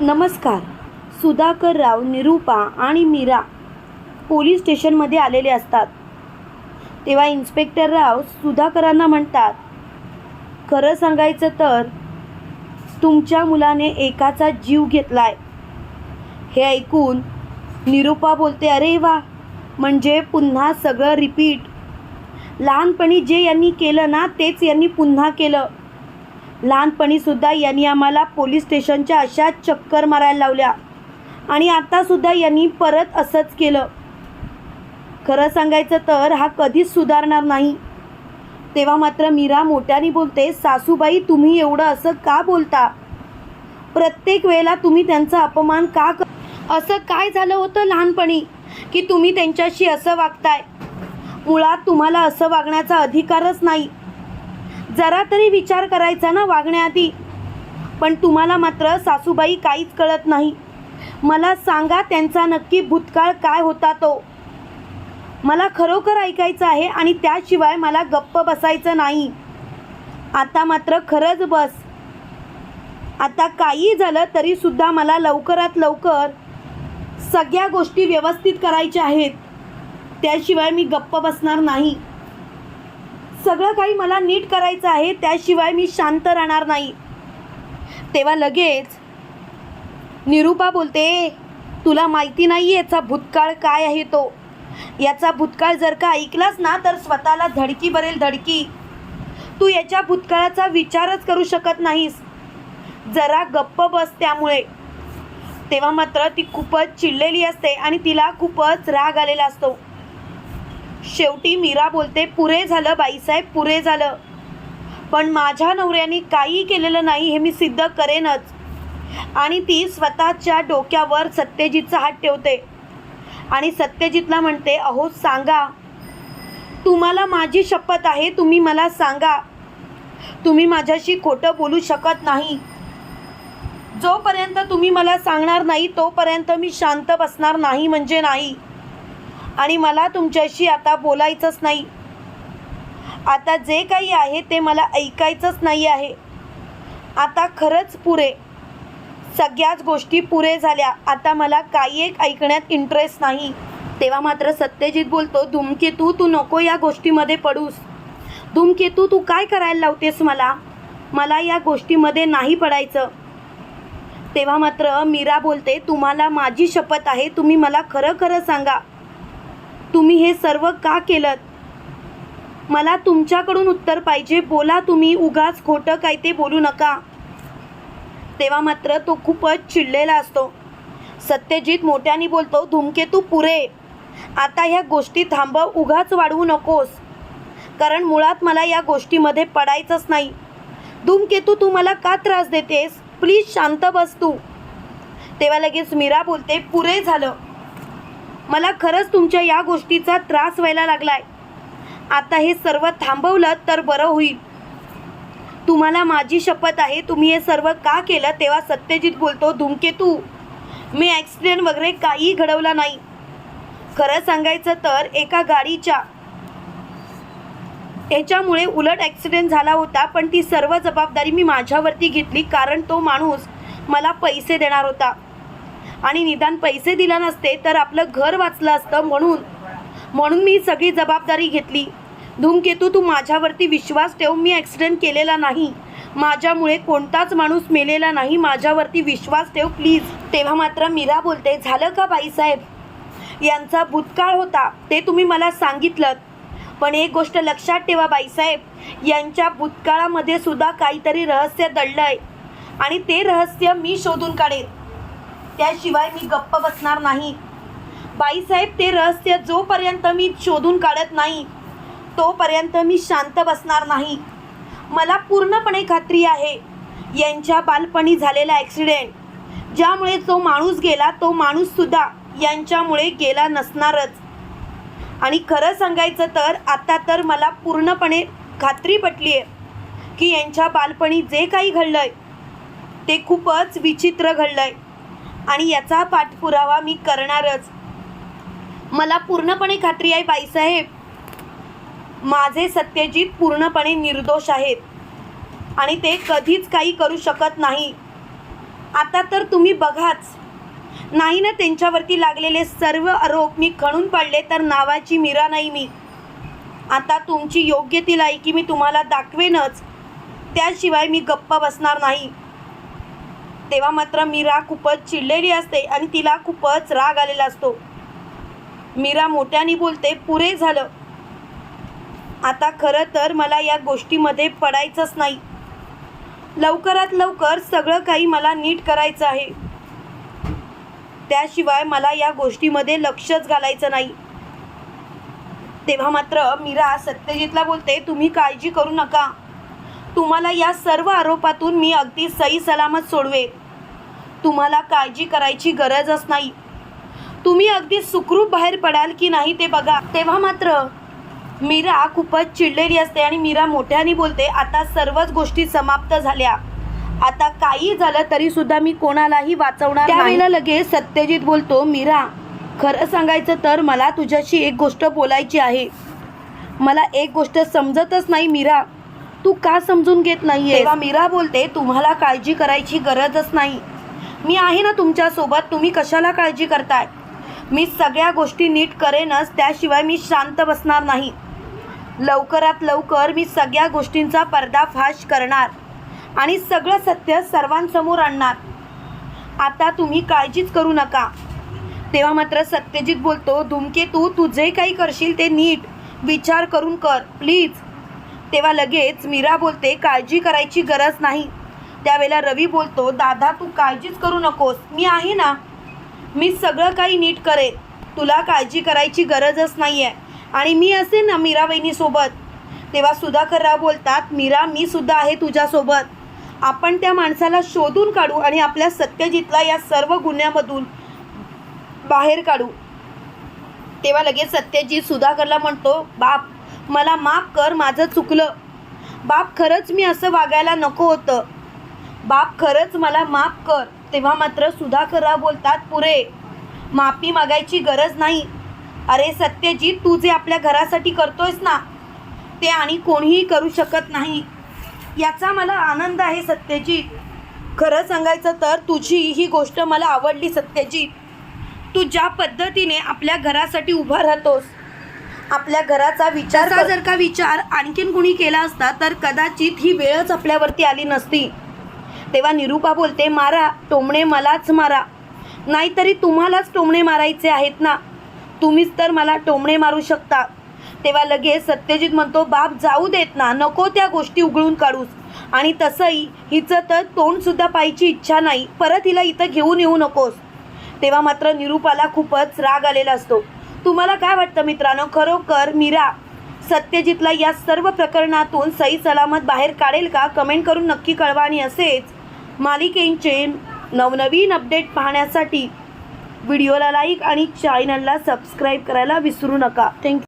नमस्कार. सुधाकर राव निरूपा आणि मीरा पोलीस स्टेशनमध्ये आलेले असतात. तेव्हा इन्स्पेक्टर राव सुधाकरांना म्हणतात खरं सांगायचं तर तुमच्या मुलाने एकाचा जीव घेतलाय. हे ऐकून निरूपा बोलते अरे वा! म्हणजे पुन्हा सगळं रिपीट. लहानपणी जे यांनी केलं ना तेच यांनी पुन्हा केलं. लहानपणीसुद्धा यांनी आम्हाला पोलीस स्टेशनच्या अशा चक्कर मारायला लावल्या. आणि आत्तासुद्धा यांनी परत असंच केलं. खरं सांगायचं तर हा कधीच सुधारणार नाही. तेव्हा मात्र मीरा मोठ्याने बोलते सासूबाई तुम्ही एवढं असं का बोलता? प्रत्येक वेळेला तुम्ही त्यांचा अपमान का क असं काय झालं होतं लहानपणी की तुम्ही त्यांच्याशी असं वागताय? मुळात तुम्हाला असं वागण्याचा अधिकारच नाही. जरा तरी विचार करायचा ना वागण्याआधी. पण तुम्हाला मात्र सासूबाई काहीच कळत नाही. मला सांगा त्यांचा नक्की भूतकाळ काय होता तो. मला खरोखर ऐकायचं आहे आणि त्याशिवाय मला गप्प बसायचं नाही. आता मात्र खरंच बस. आता काही झालं तरीसुद्धा मला लवकरात लवकर सगळ्या गोष्टी व्यवस्थित करायच्या आहेत. त्याशिवाय मी गप्प बसणार नाही. सगळं काही मला नीट करायचं आहे त्याशिवाय मी शांत राहणार नाही. तेव्हा लगेच निरूपा बोलते तुला माहिती नाही याचा भूतकाळ काय आहे तो? याचा भूतकाळ जर का ऐकलास ना तर स्वतःला धडकी भरेल धडकी. तू याच्या भूतकाळाचा विचारच करू शकत नाहीस. जरा गप्प बस त्यामुळे. तेव्हा मात्र ती खूपच चिडलेली असते आणि तिला खूपच राग आलेला असतो. शेवटी मीरा बोलते पुरे झालं बाईसाहेब पुरे झालं. पण माझ्या नवऱ्याने काही केलेलं नाही हे मी सिद्ध करेनच. आणि ती स्वतःच्या डोक्यावर सत्यजितचा हात ठेवते. आणि सत्यजितला म्हणते अहो सांगा. तुम्हाला माझी शपथ आहे तुम्ही मला सांगा. तुम्ही माझ्याशी खोटं बोलू शकत नाही. जोपर्यंत तुम्ही मला सांगणार नाही तोपर्यंत मी शांत बसणार नाही म्हणजे नाही. आणि मला तुमच्याशी आता बोलायचंच नाही. आता जे काही आहे ते मला ऐकायचंच नाही आहे. आता खरंच पुरे. सगळ्याच गोष्टी पुरे झाल्या. आता मला काही एक ऐकण्यात इंटरेस्ट नाही. तेव्हा मात्र सत्यजित बोलतो धूमकेतू तू नको या गोष्टीमध्ये पडूस. धूमकेतू तू काय करायला लावतेस मला? मला या गोष्टीमध्ये नाही पडायचं. तेव्हा मात्र मीरा बोलते तुम्हाला माझी शपथ आहे तुम्ही मला खरं खरं सांगा. तुम्ही हे सर्व का केलं मला तुमच्याकडून उत्तर पाहिजे. बोला तुम्ही उगाच खोटं काय ते बोलू नका. तेव्हा मात्र तो खूपच चिडलेला असतो. सत्यजित मोठ्याने बोलतो धूमकेतू पुरे. आता ह्या गोष्टी थांबव उगाच वाढवू नकोस. कारण मुळात मला या गोष्टीमध्ये पडायचंच नाही. धूमकेतू तू मला का त्रास देतेस? प्लीज शांत बस तू. तेव्हा लगेच मीरा बोलते पुरे झालं. मला खरंच तुमच्या या गोष्टीचा त्रास व्हायला लागलाय. आता हे सर्व थांबवलं तर बरं होईल. तुम्हाला माझी शपथ आहे तुम्ही हे सर्व का केलं तेव्हा सत्यजित बोलतो धूमकेतू मी ॲक्सिडेंट वगैरे काही घडवला नाही. खरं सांगायचं तर एका गाडीच्या याच्यामुळे उलट ॲक्सिडेंट झाला होता पण ती सर्व जबाबदारी मी माझ्यावरती घेतली कारण तो माणूस मला पैसे देणार होता. आणि निदान पैसे दिला नसते तर आपलं घर वाचलं असतं म्हणून. म्हणून मी सगळी जबाबदारी घेतली. धूमकेतू तू माझ्यावरती विश्वास ठेव मी ॲक्सिडेंट केलेला नाही. माझ्यामुळे कोणताच माणूस मेलेला नाही माझ्यावरती विश्वास ठेव प्लीज तेव्हा मात्र मीरा बोलते झालं का बाईसाहेब? यांचा भूतकाळ होता ते तुम्ही मला सांगितलं पण एक गोष्ट लक्षात ठेवा बाईसाहेब यांच्या भूतकाळामध्ये सुद्धा काहीतरी रहस्य दडलं आहे आणि ते रहस्य मी शोधून काढेन. त्याशिवाय मी गप्प बसणार नाही. बाईसाहेब ते रहस्य जोपर्यंत मी शोधून काढत नाही तोपर्यंत मी शांत बसणार नाही. मला पूर्णपणे खात्री आहे यांच्या बालपणी झालेला ॲक्सिडेंट ज्यामुळे जो माणूस गेला तो माणूससुद्धा यांच्यामुळे गेला नसणारच. आणि खरं सांगायचं तर आता तर मला पूर्णपणे खात्री पटली आहे की यांच्या बालपणी जे काही घडलं आहे ते खूपच विचित्र घडलं आहे आणि याचा पाठपुरावा मी करणारच. मला पूर्णपणे खात्री आहे बाईसाहेब. माझे सत्यजित पूर्णपणे निर्दोष आहेत आणि ते कधीच काही करू शकत नाही. आता तर तुम्ही बघाच. नाही ना त्यांच्यावरती लागलेले सर्व आरोप मी खणून पडले तर नावाची मीरा नाही मी. आता तुमची योग्य ती लायकी मी तुम्हाला दाखवेनच. त्याशिवाय मी गप्प बसणार नाही. तेव्हा मात्र मीरा खूपच चिडलेली असते आणि तिला खूपच राग आलेला असतो. मीरा मोठ्याने बोलते पुरे झालं. आता खरं तर मला या गोष्टीमध्ये पडायचंच नाही. लवकरात लवकर सगळं काही मला नीट करायचं आहे. त्याशिवाय मला या गोष्टीमध्ये लक्षच घालायचं नाही. तेव्हा मात्र मीरा सत्यजितला बोलते तुम्ही काळजी करू नका. तुम्हाला या सर्व आरोपातून मी अगदी सही सलामत सोडवे. तुम्हाला काळजी करायची गरजच नाही. तुम्ही अगदी सुखरूप बाहेर पडाल की नाही ते बघा. तेव्हा मात्र मीरा खूपच चिडलेली असते आणि मीरा मोठ्याने बोलते आता सर्वच गोष्टी समाप्त झाल्या. आता काही झालं तरी सुद्धा मी कोणालाही वाचवणार त्यावेळेला लगेच सत्यजित बोलतो मीरा खरं सांगायचं तर मला तुझ्याशी एक गोष्ट बोलायची आहे. मला एक गोष्ट समजतच नाही मीरा. तू का समजून घेत नाहीये तेव्हा मीरा बोलते तुम्हाला काळजी करायची गरजच नाही. मी आहे ना तुमच्यासोबत तुम्ही कशाला काळजी करताय? मी सगळ्या गोष्टी नीट करेनच त्याशिवाय मी शांत बसणार नाही. लवकरात लवकर मी सगळ्या गोष्टींचा पर्दाफाश करणार आणि सगळं सत्य सर्वांसमोर आणणार. आता तुम्ही काळजीच करू नका. तेव्हा मात्र सत्यजित बोलतो धुमकेतू तू जे काही करशील ते नीट. विचार करून कर प्लीज. तेव्हा लगेच मीरा बोलते काळजी करायची गरज नाही. त्यावेळेला रवी बोलतो दादा तू काळजीच करू नकोस. मी आहे ना. मी सगळं काही नीट करेन. तुला काळजी करायची गरजच नाही आहे आणि मी असेन ना मीरा वहिनीसोबत. तेव्हा सुधाकरराव बोलतात मीरा मी सुद्धा आहे तुझ्यासोबत. आपण त्या माणसाला शोधून काढू आणि आपल्या सत्यजितला या सर्व गुन्ह्यामधून बाहेर काढू. तेव्हा लगेच सत्यजित सुधाकरला म्हणतो बाप मला माफ कर माझं चुकलं. बाप खरंच मी असं वागायला नको होतं. बाप खरंच मला माफ कर. तेव्हा मात्र सुधाकरराव बोलतात पुरे माफी मागायची गरज नाही. अरे सत्यजित तू जे आपल्या घरासाठी करतोयस ना ते आणि कोणीही करू शकत नाही. याचा मला आनंद आहे सत्यजित. खरं सांगायचं तर तुझी ही गोष्ट मला आवडली सत्यजित. तू ज्या पद्धतीने आपल्या घरासाठी उभा राहतोस आपल्या घराचा विचार जर का विचार आणखीन कुणी केला असता तर कदाचित ही वेळच आपल्यावरती आली नसती. तेव्हा निरूपा बोलते मारा टोमणे मलाच मारा. नाहीतरी तुम्हालाच टोमणे मारायचे आहेत ना. तुम्हीच तर मला टोमणे मारू शकता. तेव्हा लगेच सत्यजित म्हणतो बाप जाऊ देत ना. नको त्या गोष्टी उघडून काढूस. आणि तसंही हिचं तर तोंडसुद्धा पाहायची इच्छा नाही. परत हिला इथं घेऊन येऊ नकोस. तेव्हा मात्र निरूपाला खूपच राग आलेला असतो. तुम्हाला काय वाटतं मित्रांनो? खरोखर मीरा सत्यजितला या सर्व प्रकरणातून सही सलामत बाहेर काढेल का? कमेंट करून नक्की कळवा आणि असेच मालिकेंचे नवनवीन अपडेट पाहण्यासाठी व्हिडिओला लाईक आणि चॅनलला सबस्क्राईब करायला विसरू नका. थँक्यू